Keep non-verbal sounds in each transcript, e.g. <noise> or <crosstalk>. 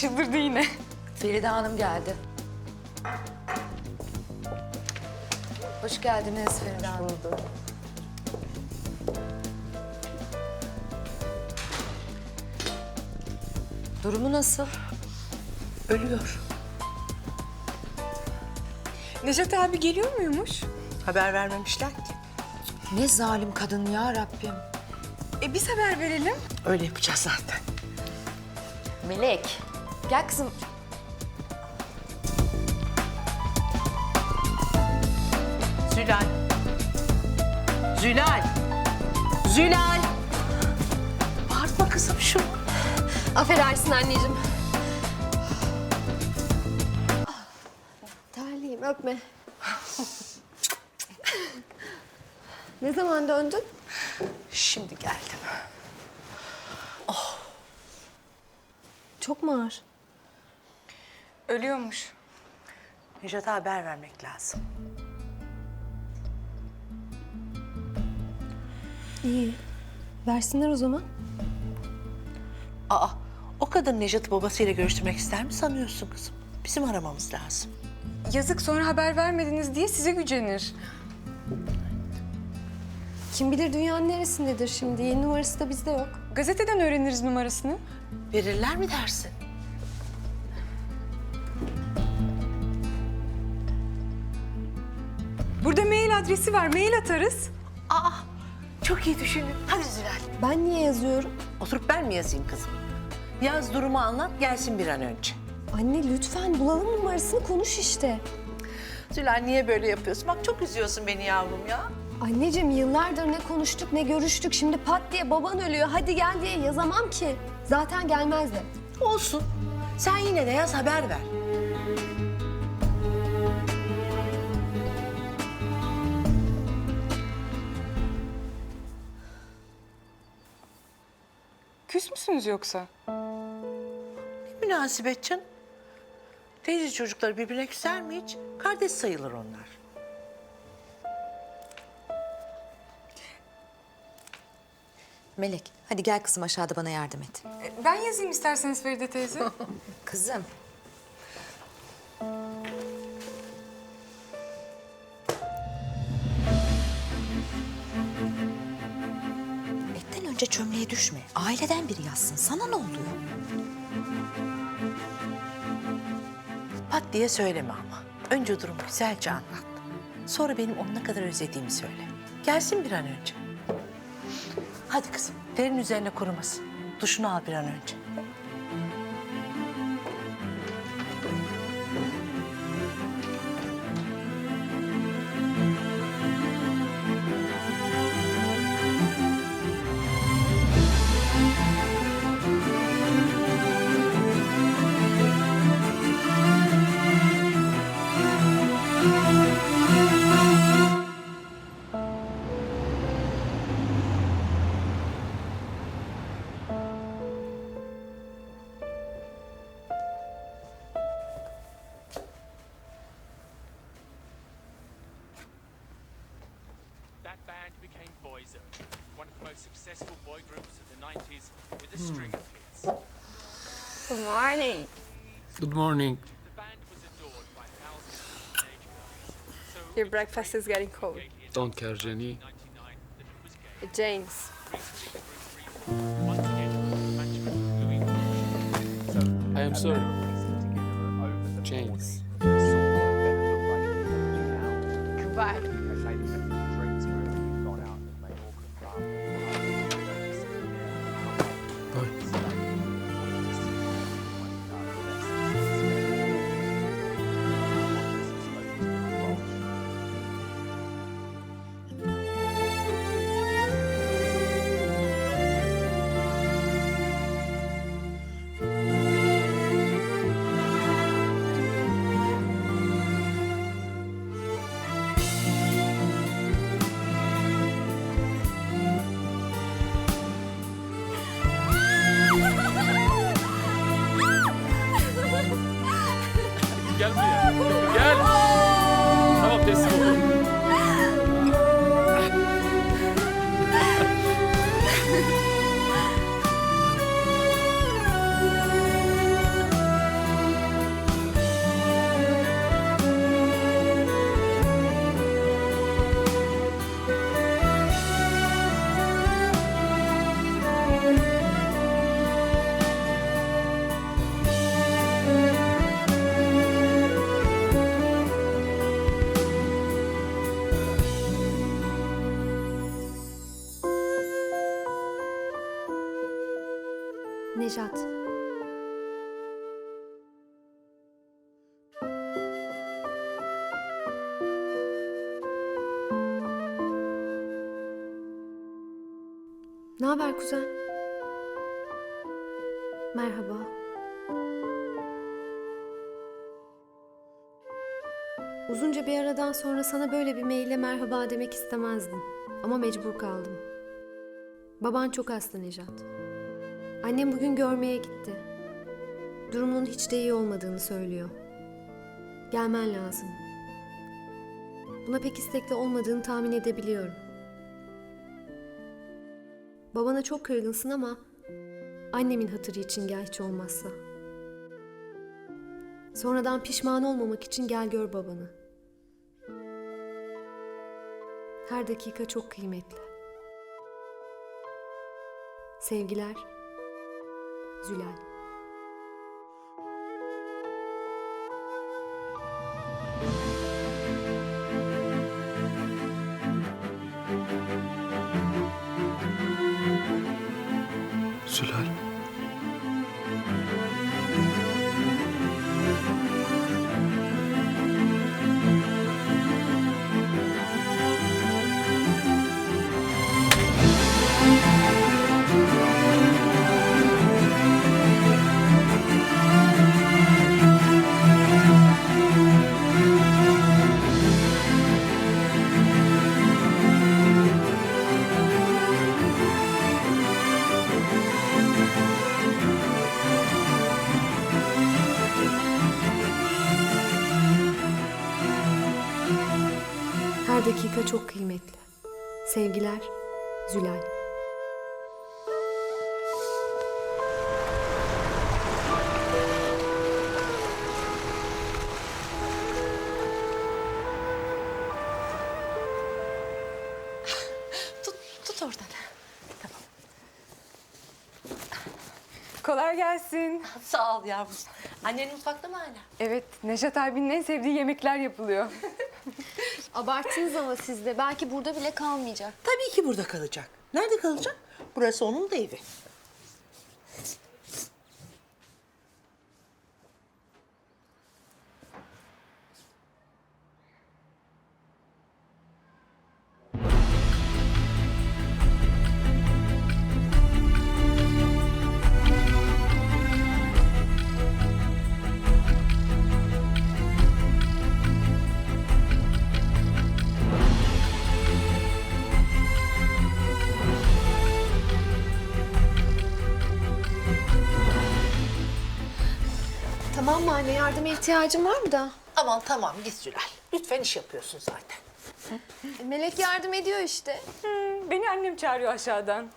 çıldırdı yine. Feride Hanım geldi. Hoş geldiniz Feride Hanım. Durumu nasıl? Ölüyor. Neşet abi geliyor muymuş? Haber vermemişler ki. Ne zalim kadın ya Rabbim. E biz haber verelim. Öyle yapacağız zaten. Melek. Gel kızım. Zülal. Zülal. Zülal. Bağırma kızım şu. Affedersin anneciğim. Terliyim öpme. ne zaman döndün? Şimdi geldim. Çok mu ağır? Ölüyormuş. Nejat'a haber vermek lazım. İyi. Versinler o zaman. Aa, o kadın Nejat'ı babasıyla görüştürmek ister mi sanıyorsun kızım? Bizim aramamız lazım. Yazık sonra haber vermediniz diye size gücenir. Kim bilir dünyanın neresindedir şimdi. Yeni numarası da bizde yok. Gazeteden öğreniriz numarasını. Verirler mi dersin? Mail adresi var. Mail atarız. Aa, çok iyi düşündün. Hadi Zülal. Ben niye yazıyorum? Oturup ben mi yazayım kızım? Yaz durumu anlat, gelsin bir an önce. Anne lütfen bulalım numarasını konuş işte. Zülal niye böyle yapıyorsun? Bak çok üzüyorsun beni yavrum ya. Anneciğim yıllardır ne konuştuk ne görüştük. Şimdi pat diye baban ölüyor hadi gel diye yazamam ki. Zaten gelmezdi. Olsun. Sen yine de yaz haber ver. Müsünüz yoksa? Ne münasebet canım. Teyze çocukları birbirine küser mi hiç? Kardeş sayılır onlar. Melek, hadi gel kızım aşağıda bana yardım et. Ben yazayım isterseniz Feride teyze. <laughs> Kızım. Düşme. Aileden biri yazsın. Sana ne oluyor? Pat diye söyleme ama. Önce durumu güzelce anlat. Sonra benim onu ne kadar özlediğimi söyle. Gelsin bir an önce. Hadi kızım, derin üzerine kurumasın. Duşunu al bir an önce. most successful boy groups of the 90s with a hmm. string of hits. Good morning. Good morning. Your breakfast is getting cold. Don't care, Jenny. James. I am sorry. 呜呼 Nejat. Ne haber kuzen? Merhaba. Uzunca bir aradan sonra sana böyle bir maille merhaba demek istemezdim. Ama mecbur kaldım. Baban çok hasta Nejat. Annem bugün görmeye gitti. Durumunun hiç de iyi olmadığını söylüyor. Gelmen lazım. Buna pek istekli olmadığını tahmin edebiliyorum. Babana çok kırgınsın ama annemin hatırı için gel hiç olmazsa. Sonradan pişman olmamak için gel gör babanı. Her dakika çok kıymetli. Sevgiler. Zülal. Her dakika çok kıymetli. Sevgiler. Zülal. Tut, tut oradan. Kolay gelsin. Sağ ol yavrum. Annen mutfakta mı hala? Evet, Nejat abinin en sevdiği yemekler yapılıyor. <laughs> Abarttınız ama siz de. Belki burada bile kalmayacak. Tabii ki burada kalacak. Nerede kalacak? Burası onun da evi. Tamam anne? Yardıma ihtiyacın var mı da? Aman tamam git Zülal. Lütfen iş yapıyorsun zaten. Melek yardım ediyor işte. Hmm, beni annem çağırıyor aşağıdan.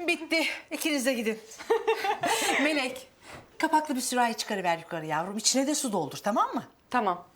Bitti. İkiniz de gidin. <laughs> Melek, kapaklı bir sürahi çıkarıver yukarı yavrum. İçine de su doldur tamam mı? Tamam.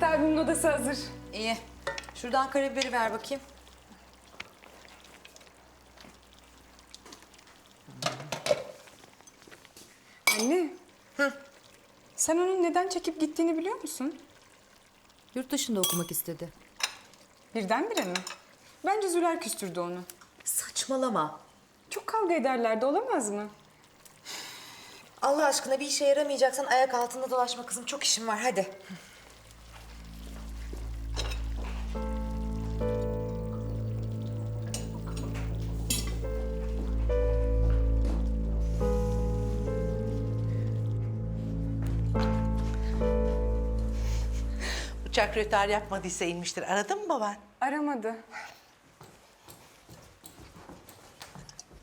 Nejat abimin odası hazır. İyi. Şuradan karabiberi ver bakayım. Anne. Sen onun neden çekip gittiğini biliyor musun? Yurt dışında okumak istedi. Birdenbire mi? Bence Züler küstürdü onu. Saçmalama. Çok kavga ederlerdi olamaz mı? Allah aşkına bir işe yaramayacaksan ayak altında dolaşma kızım. Çok işim var hadi. Uçak rötar yapmadıysa inmiştir. Aradın mı baban? Aramadı.